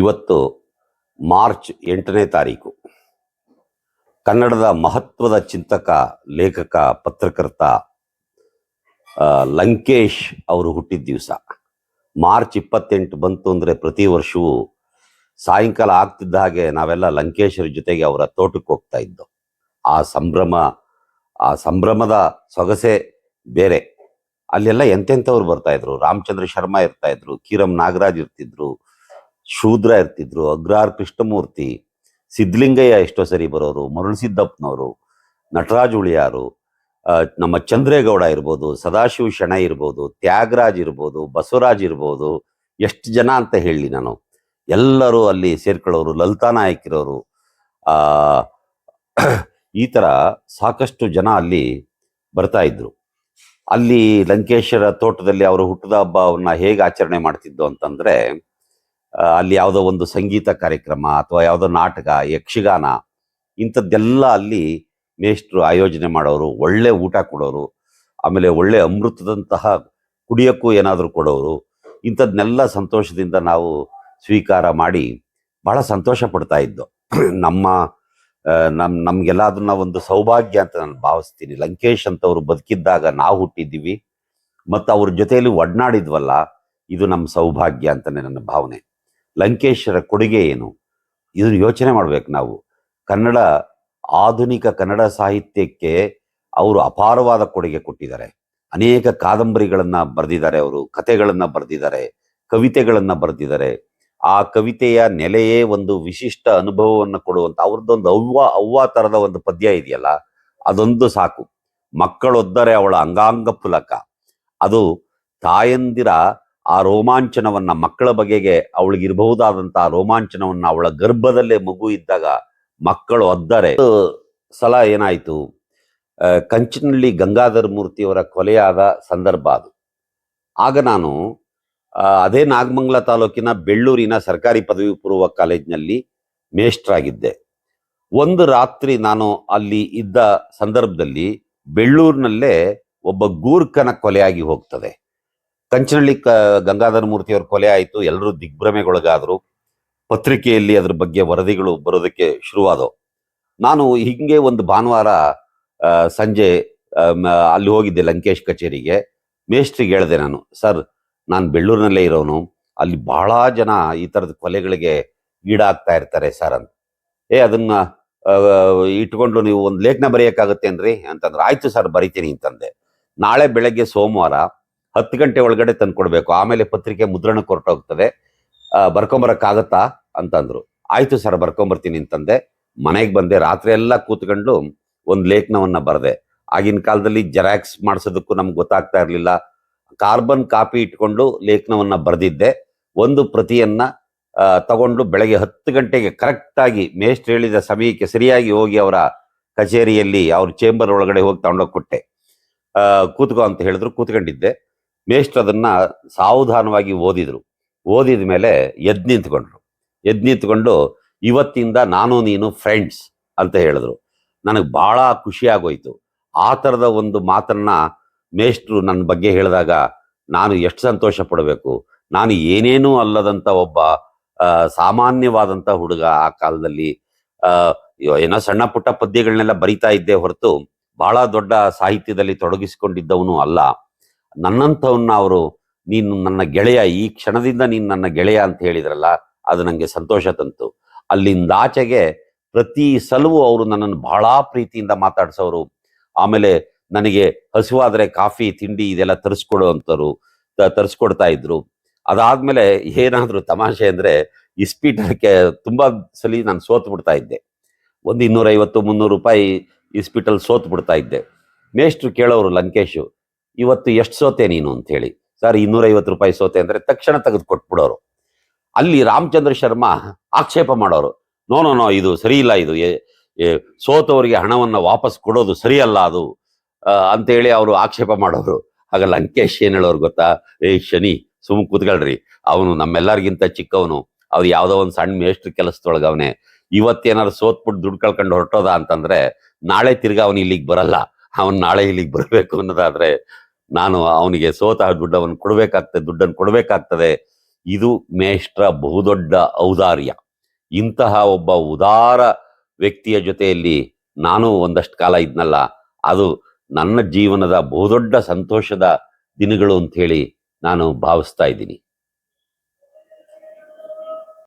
ಇವತ್ತು ಮಾರ್ಚ್ ಎಂಟನೇ ತಾರೀಕು. ಕನ್ನಡದ ಮಹತ್ವದ ಚಿಂತಕ, ಲೇಖಕ, ಪತ್ರಕರ್ತ ಲಂಕೇಶ್ ಅವರು ಹುಟ್ಟಿದ ದಿವಸ. ಮಾರ್ಚ್ ಇಪ್ಪತ್ತೆಂಟು ಬಂತು ಅಂದರೆ ಪ್ರತಿ ವರ್ಷವೂ ಸಾಯಂಕಾಲ ಆಗ್ತಿದ್ದ ಹಾಗೆ ನಾವೆಲ್ಲ ಲಂಕೇಶರ ಜೊತೆಗೆ ಅವರ ತೋಟಕ್ಕೆ ಹೋಗ್ತಾ ಇದ್ದೋ. ಆ ಸಂಭ್ರಮ, ಆ ಸಂಭ್ರಮದ ಸೊಗಸೆ ಬೇರೆ. ಅಲ್ಲೆಲ್ಲ ಎಂತೆಂಥವ್ರು ಬರ್ತಾ ಇದ್ರು? ರಾಮಚಂದ್ರ ಶರ್ಮಾ ಇರ್ತಾ ಇದ್ರು, ಕೀರಂ ನಾಗರಾಜ್ ಇರ್ತಿದ್ರು ಶೂದ್ರ ಇರ್ತಿದ್ರು, ಅಗ್ರಾರ್ ಕೃಷ್ಣಮೂರ್ತಿ, ಸಿದ್ಧಲಿಂಗಯ್ಯ ಎಷ್ಟೋ ಸರಿ ಬರೋರು ಮರುಳಸಿದ್ದಪ್ಪನವರು ನಟರಾಜ್ ಉಳಿಯಾರು ನಮ್ಮ ಚಂದ್ರೇಗೌಡ ಇರ್ಬೋದು, ಸದಾಶಿವ ಶಣ ಇರ್ಬೋದು, ತ್ಯಾಗರಾಜ್ ಇರ್ಬೋದು, ಬಸವರಾಜ್ ಇರ್ಬೋದು, ಎಷ್ಟು ಜನ ಅಂತ ಹೇಳಿ ನಾನು. ಎಲ್ಲರೂ ಅಲ್ಲಿ ಸೇರ್ಕೊಳ್ಳೋರು, ಲಲಿತಾ ನಾಯಕ್ ಇರೋರು, ಆ, ಈ ತರ ಸಾಕಷ್ಟು ಜನ ಅಲ್ಲಿ ಬರ್ತಾ ಇದ್ರು. ಅಲ್ಲಿ ಲಂಕೇಶ್ವರ ತೋಟದಲ್ಲಿ ಅವರು ಹುಟ್ಟದ ಹಬ್ಬವನ್ನ ಹೇಗೆ ಆಚರಣೆ ಮಾಡ್ತಿದ್ದು ಅಂತಂದ್ರೆ ಅಲ್ಲಿ ಯಾವುದೋ ಒಂದು ಸಂಗೀತ ಕಾರ್ಯಕ್ರಮ ಅಥವಾ ಯಾವುದೋ ನಾಟಕ, ಯಕ್ಷಗಾನ, ಇಂಥದ್ದೆಲ್ಲ ಅಲ್ಲಿ ಮೇಷ್ಟ್ರು ಆಯೋಜನೆ ಮಾಡೋರು, ಒಳ್ಳೆ ಊಟ ಕೊಡೋರು, ಆಮೇಲೆ ಒಳ್ಳೆ ಅಮೃತದಂತಹ ಕುಡಿಯೋಕ್ಕೂ ಏನಾದರೂ ಕೊಡೋರು, ಇಂಥದ್ನೆಲ್ಲ ಸಂತೋಷದಿಂದ ನಾವು ಸ್ವೀಕಾರ ಮಾಡಿ ಬಹಳ ಸಂತೋಷ ಪಡ್ತಾ ಇದ್ದು. ನಮ್ಮ ನಮ್ ನಮಗೆಲ್ಲ ಅದನ್ನ ಒಂದು ಸೌಭಾಗ್ಯ ಅಂತ ನಾನು ಭಾವಿಸ್ತೀನಿ. ಲಂಕೇಶ್ ಅಂತವ್ರು ಬದುಕಿದ್ದಾಗ ನಾವು ಹುಟ್ಟಿದ್ದೀವಿ. ಮತ್ತು ಅವ್ರ ಜೊತೆಯಲ್ಲಿ ಒಡನಾಡಿದ್ವಲ್ಲ, ಇದು ನಮ್ಮ ಸೌಭಾಗ್ಯ ಅಂತಲೇ ನನ್ನ ಭಾವನೆ. ಲಂಕೇಶರ ಕೊಡುಗೆ ಏನು? ಇದನ್ನು ಯೋಚನೆ ಮಾಡ್ಬೇಕು ನಾವು. ಕನ್ನಡ, ಆಧುನಿಕ ಕನ್ನಡ ಸಾಹಿತ್ಯಕ್ಕೆ ಅವರು ಅಪಾರವಾದ ಕೊಡುಗೆ ಕೊಟ್ಟಿದ್ದಾರೆ. ಅನೇಕ ಕಾದಂಬರಿಗಳನ್ನ ಬರೆದಿದ್ದಾರೆ ಅವರು, ಕಥೆಗಳನ್ನ ಬರೆದಿದ್ದಾರೆ, ಕವಿತೆಗಳನ್ನ ಬರೆದಿದ್ದಾರೆ. ಆ ಕವಿತೆಯ ನೆಲೆಯೇ ಒಂದು ವಿಶಿಷ್ಟ ಅನುಭವವನ್ನು ಕೊಡುವಂತ, ಅವ್ರದ್ದೊಂದು ಅವ್ವ ಅವ್ವ ತರದ ಒಂದು ಪದ್ಯ ಇದೆಯಲ್ಲ, ಅದೊಂದು ಸಾಕು. ಮಕ್ಕಳೊದ್ದರೆ ಅವಳ ಅಂಗಾಂಗ ಪುಲಕ. ಅದು ತಾಯಂದಿರ ಆ ರೋಮಾಂಚನವನ್ನ ಮಕ್ಕಳ ಬಗೆಗೆ ಅವಳಿಗಿರಬಹುದಾದಂತಹ ರೋಮಾಂಚನವನ್ನ ಅವಳ ಗರ್ಭದಲ್ಲೇ ಮಗು ಇದ್ದಾಗ ಮಕ್ಕಳು ಅದ್ದರೆ. ಸಲ ಏನಾಯ್ತು? ಕಂಚಿನಲ್ಲಿ ಗಂಗಾಧರ ಮೂರ್ತಿಯವರ ಕೊಲೆಯಾದ ಸಂದರ್ಭ ಅದು. ಆಗ ನಾನು ಅದೇ ನಾಗಮಂಗಲ ತಾಲೂಕಿನ ಬೆಳ್ಳೂರಿನ ಸರ್ಕಾರಿ ಪದವಿ ಪೂರ್ವ ಕಾಲೇಜಿನಲ್ಲಿ ಮೇಷ್ಟ್ರಾಗಿದ್ದೆ. ಒಂದು ರಾತ್ರಿ ನಾನು ಅಲ್ಲಿ ಇದ್ದ ಸಂದರ್ಭದಲ್ಲಿ ಬೆಳ್ಳೂರಿನಲ್ಲೇ ಒಬ್ಬ ಗೂರ್ಖನ ಕೊಲೆಯಾಗಿ ಹೋಗ್ತದೆ. ಕಂಚನಹಳ್ಳಿ ಕ ಗಂಗಾಧರ ಮೂರ್ತಿಯವ್ರ ಕೊಲೆ ಆಯಿತು. ಎಲ್ಲರೂ ದಿಗ್ಭ್ರಮೆಗೊಳಗಾದರು. ಪತ್ರಿಕೆಯಲ್ಲಿ ಅದ್ರ ಬಗ್ಗೆ ವರದಿಗಳು ಬರೋದಕ್ಕೆ ಶುರುವಾದವು. ನಾನು ಹಿಂಗೆ ಒಂದು ಭಾನುವಾರ ಸಂಜೆ ಅಲ್ಲಿ ಹೋಗಿದ್ದೆ ಲಂಕೇಶ್ ಕಚೇರಿಗೆ. ಮೇಸ್ಟ್ರಿಗೆ ಹೇಳಿದೆ ನಾನು, ಸರ್, ನಾನು ಬೆಳ್ಳೂರಿನಲ್ಲೇ ಇರೋನು. ಅಲ್ಲಿ ಬಹಳ ಜನ ಈ ಥರದ ಕೊಲೆಗಳಿಗೆ ಈಡಾಗ್ತಾ ಇರ್ತಾರೆ ಸರ್ ಅಂತ. ಏ, ಅದನ್ನ ಇಟ್ಕೊಂಡು ನೀವು ಒಂದು ಲೇಖನ ಬರೆಯೋಕ್ಕಾಗುತ್ತೆ ಅನ್ರಿ ಅಂತಂದ್ರೆ, ಆಯ್ತು ಸರ್, ಬರಿತೀನಿ ಅಂತಂದೆ. ನಾಳೆ ಬೆಳಗ್ಗೆ ಸೋಮವಾರ ಹತ್ತು ಗಂಟೆ ಒಳಗಡೆ ತಂದು ಕೊಡಬೇಕು ಆಮೇಲೆ ಪತ್ರಿಕೆ ಮುದ್ರಣ ಕೊರಟೋಗ್ತದೆ. ಬರ್ಕೊಂಬರಕ್ಕಾಗತ್ತಾ ಅಂತಂದ್ರು. ಆಯ್ತು ಸರ್, ಬರ್ಕೊಂಬರ್ತೀನಿ ಅಂತಂದೆ ಮನೆಗೆ ಬಂದೆ. ರಾತ್ರಿ ಎಲ್ಲ ಕೂತ್ಕೊಂಡು ಒಂದು ಲೇಖನವನ್ನ ಬರೆದೆ. ಆಗಿನ ಕಾಲದಲ್ಲಿ ಜೆರಾಕ್ಸ್ ಮಾಡಿಸೋದಕ್ಕೂ ನಮ್ಗೆ ಗೊತ್ತಾಗ್ತಾ ಇರಲಿಲ್ಲ. ಕಾರ್ಬನ್ ಕಾಪಿ ಇಟ್ಕೊಂಡು ಲೇಖನವನ್ನ ಬರೆದಿದ್ದೆ. ಒಂದು ಪ್ರತಿಯನ್ನ ತಗೊಂಡು ಬೆಳಗ್ಗೆ ಹತ್ತು ಗಂಟೆಗೆ ಕರೆಕ್ಟಾಗಿ ಮೇಸ್ಟ್ ಹೇಳಿದ ಸಮಯಕ್ಕೆ ಸರಿಯಾಗಿ ಹೋಗಿ ಅವರ ಕಚೇರಿಯಲ್ಲಿ, ಅವ್ರ ಚೇಂಬರ್ ಒಳಗಡೆ ಹೋಗಿ ತಗೊಂಡೋಗಿ ಕೊಟ್ಟೆ. ಕೂತ್ಕೋ ಅಂತ ಹೇಳಿದ್ರು. ಕೂತ್ಕೊಂಡಿದ್ದೆ. ಮೇಷ್ಟ್ರು ಅದನ್ನ ಸಾವಧಾನವಾಗಿ ಓದಿದ್ರು. ಓದಿದ ಮೇಲೆ ಎದ್ ನಿಂತ್ಕೊಂಡ್ರು. ಎದ್ ನಿಂತ್ಕೊಂಡು ಇವತ್ತಿಂದ ನಾನು ನೀನು ಫ್ರೆಂಡ್ಸ್ ಅಂತ ಹೇಳಿದ್ರು. ನನಗೆ ಬಹಳ ಖುಷಿ ಆಗೋಯ್ತು. ಆ ಥರದ ಒಂದು ಮಾತನ್ನ ಮೇಷ್ಟ್ರು ನನ್ನ ಬಗ್ಗೆ ಹೇಳಿದಾಗ ನಾನು ಎಷ್ಟು ಸಂತೋಷ ಪಡಬೇಕು. ನಾನು ಏನೇನೂ ಅಲ್ಲದಂತ ಒಬ್ಬ ಆ, ಸಾಮಾನ್ಯವಾದಂತ ಹುಡುಗ ಆ ಕಾಲದಲ್ಲಿ ಏನೋ ಸಣ್ಣ ಪುಟ್ಟ ಪದ್ಯಗಳನ್ನೆಲ್ಲ ಬರಿತಾ ಇದ್ದೆ ಹೊರತು ಬಹಳ ದೊಡ್ಡ ಸಾಹಿತ್ಯದಲ್ಲಿ ತೊಡಗಿಸಿಕೊಂಡಿದ್ದವನು ಅಲ್ಲ. ನನ್ನಂಥವನ್ನ ಅವರು, ನೀನು ನನ್ನ ಗೆಳೆಯ, ಈ ಕ್ಷಣದಿಂದ ನೀನು ನನ್ನ ಗೆಳೆಯ ಅಂತ ಹೇಳಿದ್ರಲ್ಲ, ಅದು ನನಗೆ ಸಂತೋಷ ತಂತು. ಅಲ್ಲಿಂದಾಚೆಗೆ ಪ್ರತಿ ಸಲವೂ ಅವರು ನನ್ನನ್ನು ಬಹಳ ಪ್ರೀತಿಯಿಂದ ಮಾತಾಡ್ಸೋರು. ಆಮೇಲೆ ನನಗೆ ಹಸುವಾದರೆ ಕಾಫಿ, ತಿಂಡಿ ಇದೆಲ್ಲ ತರಿಸ್ಕೊಡೋ ಅಂಥವ್ರು ತ- ತರಿಸ್ಕೊಡ್ತಾ ಇದ್ರು. ಅದಾದ್ಮೇಲೆ ಏನಾದರೂ ತಮಾಷೆ ಅಂದ್ರೆ ಇಸ್ಪೀಟಕ್ಕೆ ತುಂಬಾ ಸಲಿ ನಾನು ಸೋತು ಬಿಡ್ತಾ ಇದ್ದೆ. ಒಂದು ಇನ್ನೂರೈವತ್ತು, ಮುನ್ನೂರು ರೂಪಾಯಿ ಇಸ್ಪೀಟಲ್ ಸೋತು ಬಿಡ್ತಾ ಇದ್ದೆ. ಮೇಷ್ಟ್ರು ಕೇಳೋರು ಲಂಕೇಶು ಇವತ್ತು ಎಷ್ಟು ಸೋತೆ ನೀನು ಅಂತ ಹೇಳಿ ಸರ್ ಇನ್ನೂರೈವತ್ತು ರೂಪಾಯಿ ಸೋತೆ ಅಂದ್ರೆ ತಕ್ಷಣ ತೆಗೆದು ಕೊಟ್ಬಿಡೋರು. ಅಲ್ಲಿ ರಾಮಚಂದ್ರ ಶರ್ಮಾ ಆಕ್ಷೇಪ ಮಾಡೋರು. ನೋ ನೋ ನೋ ಇದು ಸರಿ ಇಲ್ಲ ಇದು. ಸೋತವರಿಗೆ ಹಣವನ್ನ ವಾಪಸ್ ಕೊಡೋದು ಸರಿಯಲ್ಲ ಅದು. ಆ, ಅಂತೇಳಿ ಅವರು ಆಕ್ಷೇಪ ಮಾಡೋರು. ಆಗ ಲಂಕೇಶ್ ಏನ್ ಹೇಳೋರು ಗೊತ್ತಾ? ಏ ಶನಿ ಸುಮ್ ಕೂತ್ಕೊಳ್ರಿ. ಅವನು ನಮ್ಮೆಲ್ಲರಿಗಿಂತ ಚಿಕ್ಕವನು. ಅವ್ರು ಯಾವ್ದೋ ಒಂದು ಸಣ್ಣ ಮೇಷ್ಟ್ರ ಕೆಲಸದೊಳಗೆ ಅವನೇ. ಇವತ್ತೇನಾದ್ರು ಸೋತ್ಬಿಟ್ಟು ದುಡ್ಡು ಕಳ್ಕೊಂಡು ಹೊರಟೋದ ಅಂತಂದ್ರೆ ನಾಳೆ ತಿರ್ಗಾ ಅವನು ಇಲ್ಲಿಗೆ ಬರಲ್ಲ. ಅವನು ನಾಳೆ ಇಲ್ಲಿಗೆ ಬರಬೇಕು ಅನ್ನೋದಾದ್ರೆ ನಾನು ಅವನಿಗೆ ಸೋತ ದುಡ್ಡು ಅವನು ಕೊಡ್ಬೇಕಾಗ್ತದೆ, ದುಡ್ಡನ್ನು ಕೊಡಬೇಕಾಗ್ತದೆ. ಇದು ಮೇಷ್ಟ್ರ ಬಹುದೊಡ್ಡ ಔದಾರ್ಯ. ಇಂತಹ ಒಬ್ಬ ಉದಾರ ವ್ಯಕ್ತಿಯ ಜೊತೆಯಲ್ಲಿ ನಾನು ಒಂದಷ್ಟು ಕಾಲ ಇದ್ನಲ್ಲ, ಅದು ನನ್ನ ಜೀವನದ ಬಹುದೊಡ್ಡ ಸಂತೋಷದ ದಿನಗಳು ಅಂತ ಹೇಳಿ ನಾನು ಭಾವಿಸ್ತಾ ಇದ್ದೀನಿ.